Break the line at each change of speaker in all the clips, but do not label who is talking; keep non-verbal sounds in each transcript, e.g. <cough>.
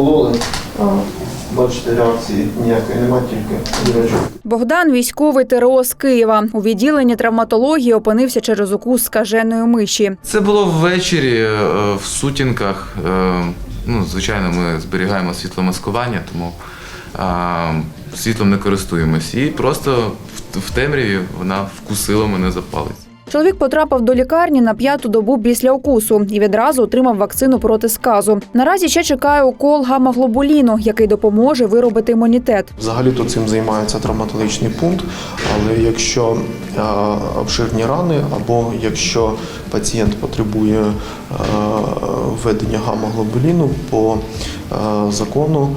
вкололи. Бачите, реакції ніякої немає, тільки дірочок.
Богдан військовий ТРО з Києва. У відділенні травматології опинився через укус скаженої миші.
Це було ввечері е, в сутінках. Е, Ну, звичайно, ми зберігаємо світломаскування, тому світлом не користуємось. І просто в, в темряві вона вкусила мене за палець.
Чоловік потрапив до лікарні на п'яту добу після укусу і відразу отримав вакцину проти сказу. Наразі ще чекає укол гамаглобуліну, який допоможе виробити імунітет.
Взагалі-то цим займається травматологічний пункт, але якщо е, обширні рани, або якщо пацієнт потребує е, введення гамоглобуліну по е, закону,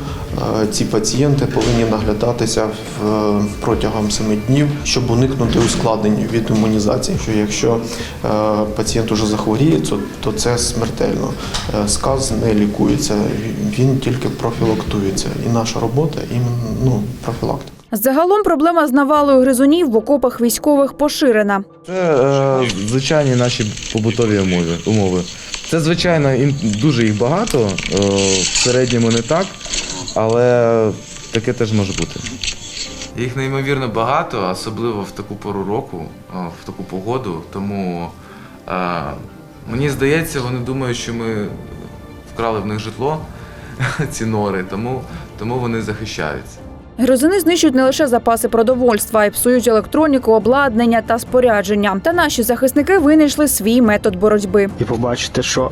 е, ці пацієнти повинні наглядатися в, протягом 7 днів, щоб уникнути ускладнень від імунізації. Що якщо е, пацієнт уже захворіє, то, то це смертельно. Сказ не лікується, він тільки профілактується. І наша робота іменно ну, профілактика.
Загалом проблема з навалою гризунів в окопах військових поширена.
Це е, звичайні наші побутові умови. Це, звичайно, дуже їх багато, е, в середньому не так, але таке теж може бути.
Їх неймовірно багато, особливо в таку пору року, е, в таку погоду. Тому е, мені здається, вони думають, що ми вкрали в них житло, <laughs> ці нори, тому, тому вони захищаються.
Гризуни знищують не лише запаси продовольства, а й псують електроніку, обладнання та спорядження. Та наші захисники винайшли свій метод боротьби.
і побачите, що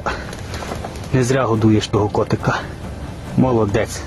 не зря годуєш того котика. Молодець.